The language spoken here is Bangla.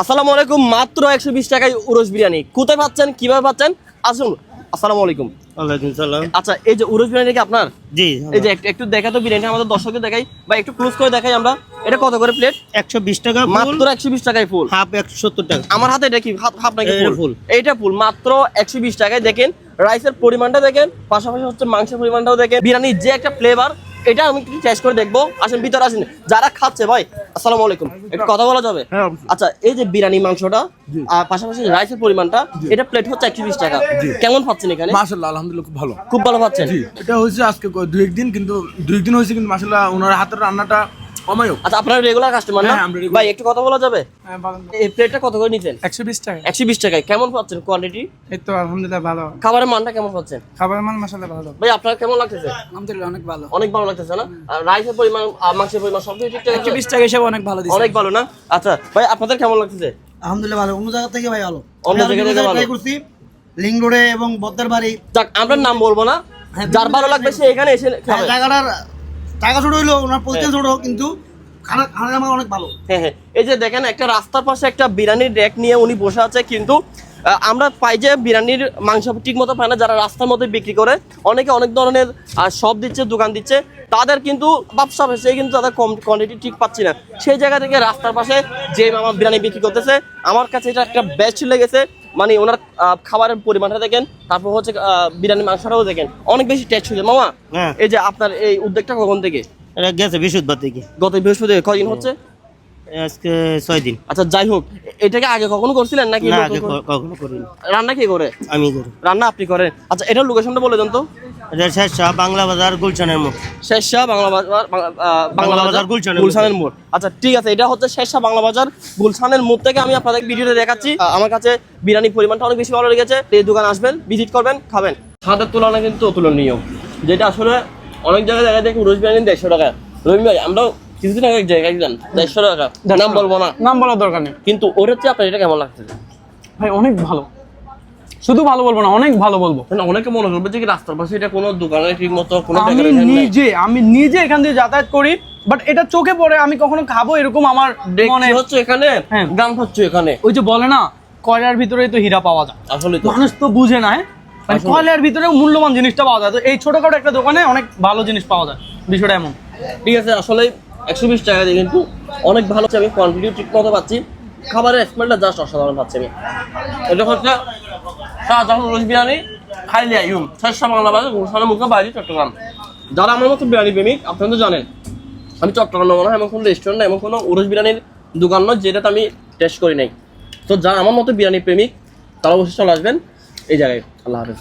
আসসালামু আলাইকুম মাত্র একশো বিশ টাকায় উরস বিরিয়ানি। কোথায় পাচ্ছেন কীভাবে পাচ্ছেন? আসুন আসসালামু আলাইকুম। ওয়ালাইকুম সালাম। আচ্ছা এই যে উরস বিরিয়ানি কি আপনার? জি এই যে একটু দেখা তো বিরিয়ানি আমাদের দর্শকদের দেখাই। বা একটু ক্লোজ করে দেখাই আমরা। এটা কত করে প্লেট একশো বিশ টাকা মাত্র একশো বিশ টাকায় ফুল। হাফ একশো সত্তর টাকা। আমার হাতে এটা কি? হাফ হাফ নাকি ফুল। এইটা ফুল মাত্র একশো বিশ টাকায়। দেখেন রাইসের পরিমাণটা দেখেন পাশাপাশি হচ্ছে মাংসের পরিমাণটাও দেখেন। বিরিয়ানির যে একটা ফ্লেভার এটা আমি কি টেস্ট করে দেখব? আসেন ভিতরে আসেন। যারা খাচ্ছে ভাই আসসালামু আলাইকুম। একটু কথা বলা যাবে? হ্যাঁ, আচ্ছা এই যে বিরিয়ানি মাংসটা আর পাশাপাশি রাইসের পরিমাণটা এটা প্লেট হচ্ছে একশো বিশ টাকা কেমন পাচ্ছেন এখানে? মাশাল্লাহ আলহামদুলিল্লাহ খুব ভালো। খুব ভালো পাচ্ছেন এটা হয়েছে আজকে দুই একদিন কিন্তু দুই একদিন হয়েছে কিন্তু মাশাল্লাহ ওনার হাতের রান্নাটা অমায়ক। আচ্ছা আপনার রেগুলার কাস্টমার না? হ্যাঁ, আমরা regular। ভাই একটু কথা বলা যাবে? এই প্লেটটা কত করে নিতেন একশো বিশ টাকা একশো বিশ টাকায়। কেমন পাচ্ছেন কোয়ালিটি এই তো আলহামদুলিল্লাহ ভালো। খাবারের মানটা কেমন পাচ্ছেন? খাবারের মান মশলা ভালো। ভাই আপনার কেমন লাগতেছে? আলহামদুলিল্লাহ অনেক ভালো। অনেক ভালো লাগতেছে না? আর রাইসের পরিমাণ মাংসের পরিমাণ সব ঠিকঠাক আছে? বিশ টাকা হিসেবে অনেক ভালো দিচ্ছে অনেক ভালো না? আচ্ছা ভাই আপনাদের কেমন লাগতেছে? আলহামদুলিল্লাহ ভালো। অন্য জায়গা থেকে ভাই ভালো অন্য জায়গা থেকে ভালো। করছি। লিং রোডে এবং বদ্দার বাড়ি যাক আমরা নাম বলব না। হ্যাঁ, যার ভালো লাগবে সে এখানে এসে জায়গাটার টাকা ছোট হইল ওনার পজিশন ছোট কিন্তু খানা খানা আমার অনেক ভালো। হ্যাঁ হ্যাঁ। এই যে দেখেন একটা রাস্তার পাশে একটা বিরিয়ানির র্যাক নিয়ে উনি বসে আছে কিন্তু আমরা পাই যে বিরিয়ানির মাংস ঠিক মতো পায় না যারা রাস্তার মধ্যে বিক্রি করে। অনেকে অনেক ধরনের শপ দিচ্ছে দোকান দিচ্ছে। তাদের কিন্তু ব্যবসা হয়েছে কিন্তু তাদের কম কোয়ান্টিটি ঠিক পাচ্ছি না। সেই জায়গা থেকে রাস্তার পাশে যে মামা বিরিয়ানি বিক্রি করতেছে আমার কাছে এটা একটা বেস্ট লেগেছে। মানে ওনার খাবারের পরিমাণটা দেখেন তারপর হচ্ছে বিরিয়ানি মাংসটাও দেখেন অনেক বেশি টেস্ট হয়েছে মামা হ্যাঁ। এই যে আপনার এই উদ্যোগটা কখন থেকে? এটা গেছে বৃহস্পতিবার থেকে। গত বৃহস্পতিবার কদিন হচ্ছে? আজকে ছয় দিন। আচ্ছা যাই হোক এটাকে আগে কখনো করছিলেন নাকি কখনো করিনি। রান্না কি করে? আমি করি। রান্না আপনি করেন। আচ্ছা এটার লোকেশনটা বলে দেন তো। এটা শেরশাহ বাংলা বাজার গুলশানের মুখ শেরশাহ বাংলা বাজার বাংলা- বাজার গুলশানের গুলশানের মোড়। আচ্ছা ঠিক আছে এটা হচ্ছে শেরশাহ বাংলা বাজার গুলশানের মোড় থেকে আমি আপনাদের ভিডিওতে দেখাচ্ছি। আমার কাছে বিরিয়ানির পরিমাণটা অনেক বেশি ভালো লেগেছে। এই দোকান আসবেন ভিজিট করবেন খাবেন। স্বাদের তুলনায় কিন্তু অতুলনীয়। যেটা আসলে অনেক জায়গায় দেখা দেখি রোজ বিরিয়ানি দেড়শো টাকা। রবি ভাই আমরাও কিছুদিন আগে এক জায়গায় গেলাম দেড়শো টাকা। নাম বলব না। নাম বলার দরকার নেই। কিন্তু ওর হচ্ছে আপনার এটা কেমন লাগছে? ভাই অনেক ভালো। শুধু ভালো বলব না অনেক ভালো বলব। অনেকে মনে করবে যে রাস্তার পাশে এটা কোনো দোকানে ঠিক মতো আমি নিজে আমি নিজে এখান দিয়ে যাতায়াত করি বাট এটা চোখে পড়ে আমি কখনো খাব এরকম আমার মনে হচ্ছে এখানে হ্যাঁ। গান হচ্ছে এখানে। ওই যে বলে না কয়লার ভিতরেই তো হীরা পাওয়া যায়। আসলে তো মানুষ তো বুঝে না হ্যাঁ? মানে কয়লার ভিতরে মূল্যবান জিনিসটা পাওয়া যায়। তো এই ছোটখাটো একটা দোকানে অনেক ভালো জিনিস পাওয়া যায় বিষয়টা এমন। ঠিক আছে আসলে একশো বিশ টাকা দিয়ে কিন্তু অনেক ভালো আমি কোয়ান্টিটি ঠিক মতো পাচ্ছি। খাবারের স্মেলটা জাস্ট অসাধারণ পাচ্ছি আমি। এটা হচ্ছে চট্টগ্রাম। যারা আমার মতো বিরিয়ানি প্রেমিক জানেন, আমি চট্টগ্রাম না কোনো রেস্টুরেন্ট কোনো বিরিয়ানির দোকান নয়, যেটাতে আমি টেস্ট করি নাই। তো যারা আমার মতো বিরিয়ানি প্রেমিক, তারা অবশ্যই চলে আসবেন এই জায়গায়। আল্লাহ হাফেজ।